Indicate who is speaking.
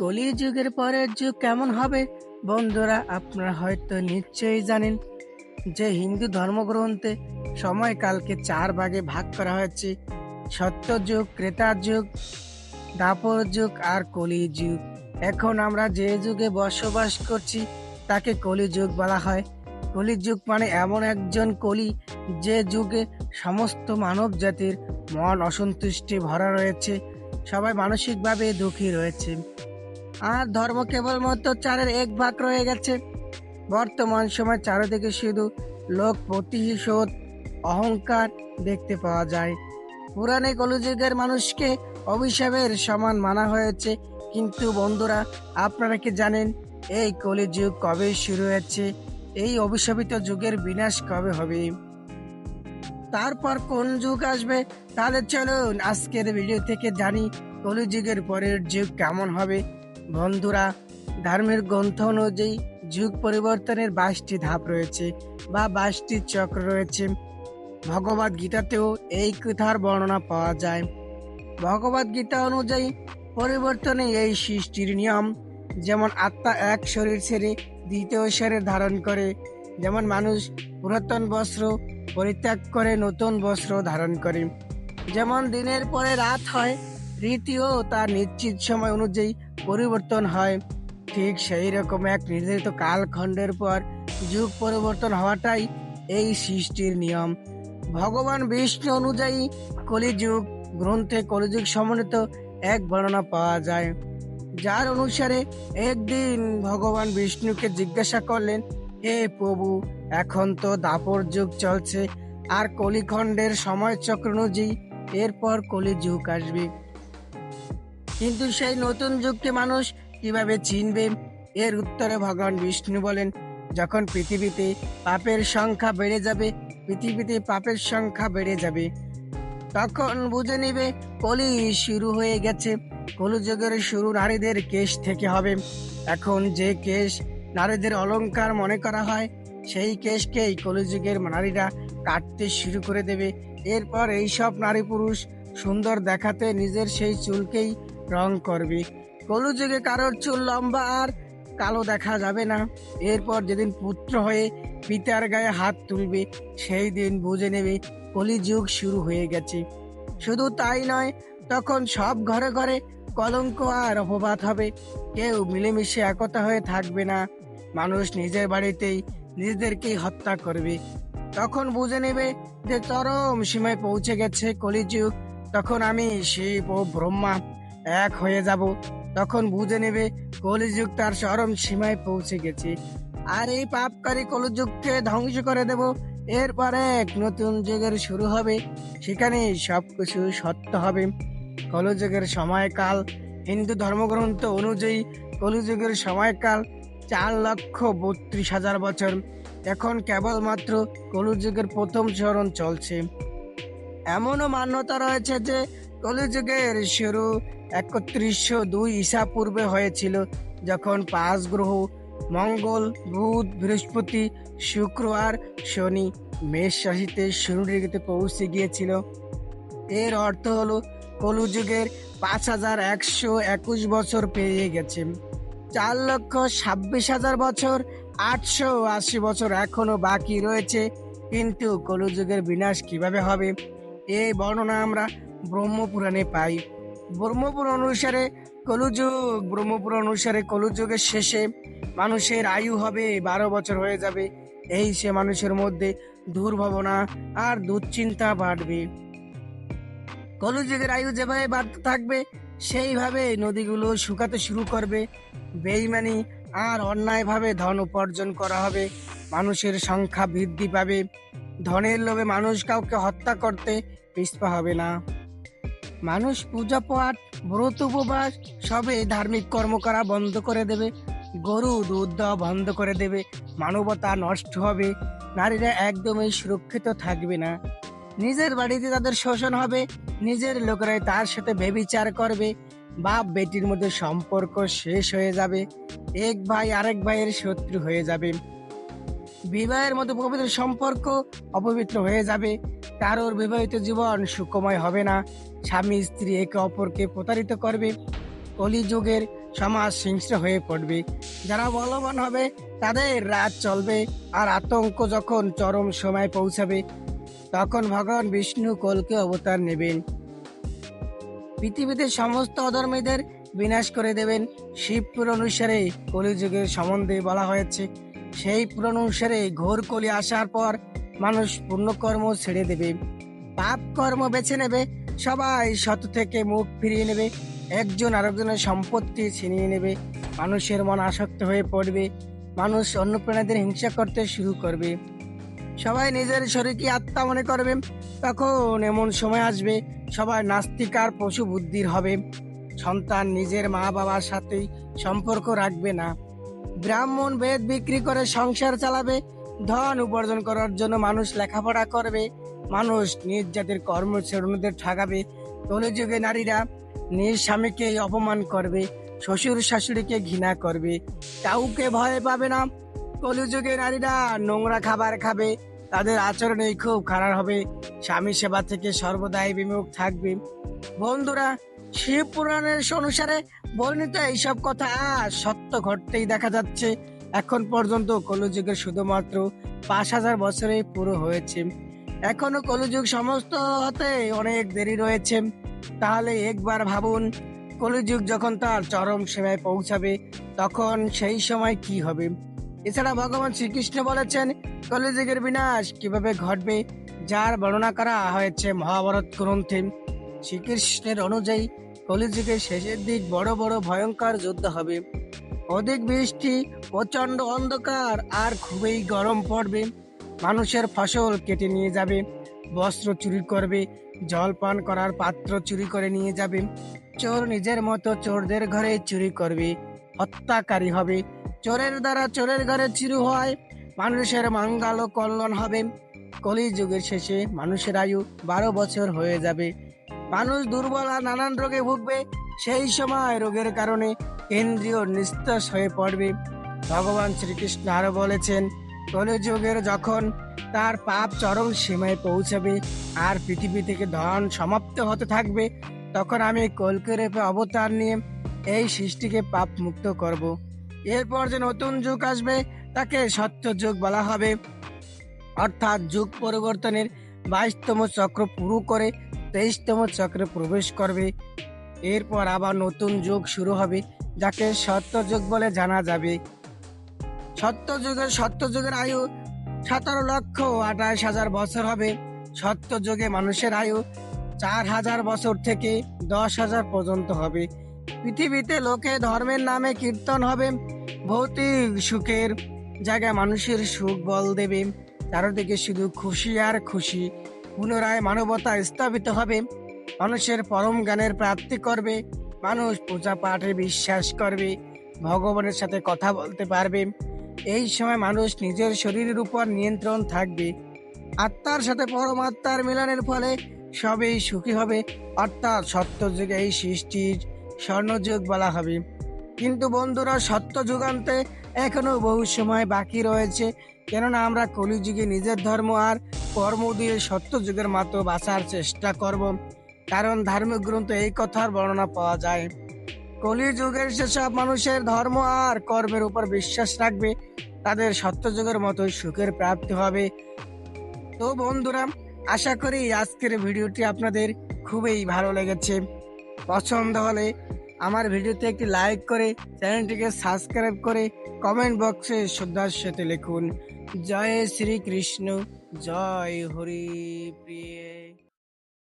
Speaker 1: কলি যুগের পরের যুগ কেমন হবে? বন্ধুরা, আপনারা হয়তো নিশ্চয়ই জানেন যে হিন্দু ধর্মগ্রন্থে সময়কালকে চার ভাগে ভাগ করা হয়েছে। সত্য যুগ ক্রেতা যুগ দাপর যুগ আর কলি যুগ এখন আমরা যে যুগে বসবাস করছি, তাকে কলি যুগ বলা হয়। কলি যুগ মানে এমন একজন কলি যে যুগে সমস্ত মানব জাতির মন অসন্তুষ্টি ভরা রয়েছে, সবাই মানসিকভাবে দুঃখী রয়েছে। আর ধর্ম কেবলমাত্র চারের এক ভাগ রয়ে গেছে। বর্তমান সময় চারিদিকে শুধু লোক প্রতিশোধ অহংকার দেখতে পাওয়া যায়। পুরাণে কলিযুগের মানুষকে অভিশাপের সমান মানা হয়েছে। কিন্তু বন্ধুরা, আপনারা কি জানেন এই কলিযুগ কবে শুরু হয়েছে? এই অভিশাপিত যুগের বিনাশ কবে হবে? তারপর কোন যুগ আসবে? তাহলে চলুন আজকের ভিডিও থেকে জানি কলিযুগের পরের যুগ কেমন হবে। বন্ধুরা, ধর্মের গ্রন্থ অনুযায়ী যুগ পরিবর্তনের বাইশটি ধাপ রয়েছে বা বাইশটি চক্র রয়েছে। ভগবদ গীতাতেও এই কথার বর্ণনা পাওয়া যায়। ভগবদ গীতা অনুযায়ী পরিবর্তনে এই সৃষ্টির নিয়ম, যেমন আত্মা এক শরীর ছেড়ে দ্বিতীয় শরীর ধারণ করে, যেমন মানুষ পুরাতন বস্ত্র পরিত্যাগ করে নতুন বস্ত্র ধারণ করে। যেমন দিনের পরে রাত হয়, রীতিও তার নিশ্চিত সময় অনুযায়ী পরিবর্তন হয়। ঠিক সেই রকম এক নির্ধারিত কালখণ্ডের পর যুগ পরিবর্তন হওয়াটাই এই সৃষ্টির নিয়ম। ভগবান বিষ্ণু অনুযায়ী কলিযুগ গ্রন্থে কলিযুগ সমন্বিত এক বর্ণনা পাওয়া যায়। যার অনুসারে একদিন ভগবান বিষ্ণুকে জিজ্ঞাসা করলেন, হে প্রভু, এখন তো দাপর যুগ চলছে, আর কলিখণ্ডের সময় চক্র অনুযায়ী এরপর কলিযুগ আসবে। কিন্তু সেই নতুন যুগকে মানুষ কীভাবে চিনবে? এর উত্তরে ভগবান বিষ্ণু বলেন, যখন পৃথিবীতে পাপের সংখ্যা বেড়ে যাবে, পৃথিবীতে পাপের সংখ্যা বেড়ে যাবে, তখন বুঝে নিবে কলি শুরু হয়ে গেছে। কলিযুগের শুরু নারীদের কেশ থেকে হবে। এখন যে কেশ নারীদের অলংকার মনে করা হয়, সেই কেশকেই কলিযুগের নারীরা কাটতে শুরু করে দেবে। এরপর এই সব নারী পুরুষ সুন্দর দেখাতে নিজের সেই চুলকেই রং করবে। কলিযুগে কারোর চুল লম্বা আর কালো দেখা যাবে না। এরপর যেদিন পুত্র হয়ে পিতার গায়ে হাত তুলবে, সেই দিন বুঝে নেবে কলিযুগ শুরু হয়ে গেছে। শুধু তাই নয়, তখন সব ঘরে ঘরে কলঙ্ক আর অপবাদ হবে। কেউ মিলেমিশে একতা হয়ে থাকবে না। মানুষ নিজের বাড়িতেই নিজেদেরকেই হত্যা করবে। তখন বুঝে নেবে যে চরম সীমায় পৌঁছে গেছে কলিযুগ। তখন আমি শিব ও ব্রহ্মা। এক হয়ে যাব। তখন বুঝে নেবে কলিযুগ তার চরম সীমায় পৌঁছে গেছে। আর এই পাপকারী কলিযুগকে ধ্বংস করে দেব। এরপরে এক নতুন যুগের শুরু হবে। সেখানে সবকিছু সত্য হবে। কলিযুগের সময়কাল, হিন্দু ধর্মগ্রন্থ অনুযায়ী কলিযুগের সময়কাল চার লক্ষ বত্রিশ হাজার বছর। এখন কেবলমাত্র কলিযুগের প্রথম চরণ চলছে। এমনও মান্যতা রয়েছে যে কলিযুগের শুরু একত্রিশশো দুই ঈসা পূর্বে হয়েছিল যখন পাঁচ গ্রহ, মঙ্গল, বুধ, বৃহস্পতি, শুক্র আর শনি মেষ রাশিতে শুরু পৌঁছে গিয়েছিল। এর অর্থ হলো কলুযুগের পাঁচ হাজার একশো একুশ বছর পেরিয়ে গেছে। চার লক্ষ ছাব্বিশ হাজার বছর, আটশো আশি বছর এখনও বাকি রয়েছে, কিন্তু কলুযুগের বিনাশ কীভাবে হবে? এই বর্ণনা আমরা ব্রহ্মপুরাণে পাই। ব্রহ্মপুরাণ অনুসারে কলুযুগ ব্রহ্মপুর অনুসারে কলুযুগের শেষে মানুষের আয়ু হবে বারো বছর হয়ে যাবে। এই সে মানুষের মধ্যে দুর্ভাবনা আর দুশ্চিন্তা বাড়বে। কলুযুগের আয়ু যেভাবে বাড়তে থাকবে, সেইভাবে নদীগুলো শুকাতে শুরু করবে। বেইমানি আর অন্যায়ভাবে ধন উপার্জন করা হবে। মানুষের সংখ্যা বৃদ্ধি পাবে। ধনের লোভে মানুষ কাউকে হত্যা করতে পিছপা হবে না। মানুষ পূজা পাঠ, ব্রত উপবাস, সবে ধার্মিক কর্ম করা বন্ধ করে দেবে। গরু দুধ দেওয়া বন্ধ করে দেবে। মানবতা নষ্ট হবে। নারীরা একদমই সুরক্ষিত থাকবে না। নিজের বাড়িতে তাদের শোষণ হবে। নিজের লোকেরাই তার সাথে বেবিচার করবে। বাপ বেটির মধ্যে সম্পর্ক শেষ হয়ে যাবে। এক ভাই আরেক ভাইয়ের শত্রু হয়ে যাবে। বিবাহের মতো পবিত্র সম্পর্ক অপবিত্র হয়ে যাবে। কারোর বিবাহিত জীবন সুখময় হবে না। স্বামী, স্ত্রী একে অপরকে প্রতারিত করবে। কলিযুগের সমাজ হিংস্র হয়ে পড়বে। যারা বলবান হবে, তাদের রাত চলবে আর আতঙ্ক যখন চরম সময় পৌঁছাবে, তখন ভগবান বিষ্ণু কলকে অবতার নেবেন। পৃথিবীতে সমস্ত অধর্মীদের বিনাশ করে দেবেন। শিব পুরাণ অনুসারে কলিযুগের সম্বন্ধে বলা হয়েছে। সেই পুরাণ অনুসারে ঘোর কলি আসার পর মানুষ পুণ্যকর্ম ছেড়ে দেবে পাপ কর্ম বেছে নেবে, সবাই সত থেকে মুখ ফিরিয়ে নেবে, একজন আরেকজনের সম্পত্তি ছিনিয়ে নেবে, মানুষের মন আসক্ত হয়ে পড়বে, মানুষ অন্য প্রাণীদের হিংসা করতে শুরু করবে। সবাই নিজের শরীরকে আত্মা মনে করবে, তখন এমন সময় আসবে, সবাই নাস্তিক আর পশু বুদ্ধির হবে। সন্তান নিজের মা বাবার সাথেই সম্পর্ক রাখবে না। ব্রাহ্মণ বেদ বিক্রি করে সংসার চালাবে, ধন উপার্জন করার জন্য মানুষ লেখাপড়া করবে, মানুষ নিজ জাতির কর্ম ছেড়ে ঠকাবে। কলিযুগে নারীরা নিজ স্বামীকে অপমান করবে, শ্বশুর শাশুড়িকে ঘৃণা করবে। কাউকে ভয় পাবে না। কলিযুগে নারীরা নোংরা খাবার খাবে, তাদের আচরণে খুব খারাপ হবে। স্বামী সেবা থেকে সর্বদাই বিমুখ থাকবে। বন্ধুরা শিব পুরাণের অনুসারে বর্ণিত এইসব কথা সত্য ঘটতেই দেখা যাচ্ছে। এখন পর্যন্ত কলিযুগের শুধুমাত্র পাঁচ হাজার বছরে পুরো হয়েছে। এখনও কলিযুগ সমস্ত হতে অনেক দেরি রয়েছে। তাহলে একবার ভাবুন, কলিযুগ যখন তার চরম সীমায় পৌঁছাবে, তখন সেই সময় কি হবে? এছাড়া ভগবান শ্রীকৃষ্ণ বলেছেন, কলিযুগের বিনাশ কীভাবে ঘটবে, যার বর্ণনা করা হয়েছে মহাভারত গ্রন্থে। শ্রীকৃষ্ণের অনুযায়ী কলিযুগের শেষের দিক বড় বড় ভয়ঙ্কর যুদ্ধ হবে। অধিক বৃষ্টি প্রচণ্ড অন্ধকার, আর খুবই গরম পড়বে। মানুষের ফসল কেটে নিয়ে যাবে, বস্ত্র চুরি করবে, জল পান করার পাত্র চুরি করে নিয়ে যাবে। চোর নিজের মতো চোরদের ঘরে চুরি করবে, হত্যাকারী হবে। চোরের দ্বারা চোরের ঘরে চুরি হয়, মানুষের মঙ্গল ও কল্যাণ হবে। কলি যুগের শেষে মানুষের আয়ু বারো বছর হয়ে যাবে। মানুষ দুর্বল আর নানান রোগে ভুগবে, সেই সময় রোগের কারণে কেন্দ্রীয় নিস্তাস হয়ে পড়বে ভগবান শ্রীকৃষ্ণ আরও বলেছেন, কলিযুগের যখন তার পাপ চরম সীমায় পৌঁছাবে আর পৃথিবী থেকে ধন সমাপ্ত হতে থাকবে, তখন আমি কলকে অবতার নিয়ে এই সৃষ্টিকে পাপ মুক্ত করব। এরপর যে নতুন যুগ আসবে, তাকে সত্য যুগ বলা হবে অর্থাৎ যুগ পরিবর্তনের বাইশতম চক্র পুরো করে তেইশতম চক্রে প্রবেশ করবে। এরপর আবার নতুন যুগ শুরু হবে, যাকে সত্য যুগ বলে জানা যাবে। সত্য যুগের সত্য যুগের আয়ু সতেরো লক্ষ আঠাশ হাজার বছর হবে। সত্য যুগে মানুষের আয়ু চার হাজার বছর থেকে দশ হাজার পর্যন্ত হবে। পৃথিবীতে লোকে ধর্মের নামে কীর্তন হবে, ভৌতিক সুখের জায়গায় মানুষের সুখ বল দেবে। চারদিকে শুধু খুশি আর খুশি। পুনরায় মানবতা স্থাপিত হবে। মানুষের পরম জ্ঞানের প্রাপ্তি করবে। মানুষ পূজা পাঠে বিশ্বাস করবে। ভগবানের সাথে কথা বলতে পারবে। এই সময় মানুষ নিজের শরীরের উপর নিয়ন্ত্রণ থাকবে। আত্মার সাথে পরমাত্মার মিলনের ফলে সবেই সুখী হবে। অর্থাৎ সত্য যুগে এই সৃষ্টির স্বর্ণযুগ বলা হবে। কিন্তু বন্ধুরা সত্য যুগান্তে এখনও বহু সময় বাকি রয়েছে। কেননা আমরা কলিযুগে নিজের ধর্ম আর কর্ম দিয়ে সত্য যুগের মাত্র বাঁচার চেষ্টা করব। কারণ ধার্মিক গ্রন্থ এই কথার বর্ণনা পাওয়া যায়। কলিযুগের সেসব মানুষের ধর্ম আর কর্মের উপর বিশ্বাস রাখবে, তাদের সত্যযুগের মতো সুখের প্রাপ্তি হবে। তো বন্ধুরা, আশা করি আজকের ভিডিওটি আপনাদের খুবই ভালো লেগেছে। পছন্দ হলে আমার ভিডিওতে একটি লাইক করে চ্যানেলটিকে সাবস্ক্রাইব করে কমেন্ট বক্সে শ্রদ্ধার সাথে লিখুন। জয় শ্রীকৃষ্ণ, জয় হরি, প্রিয়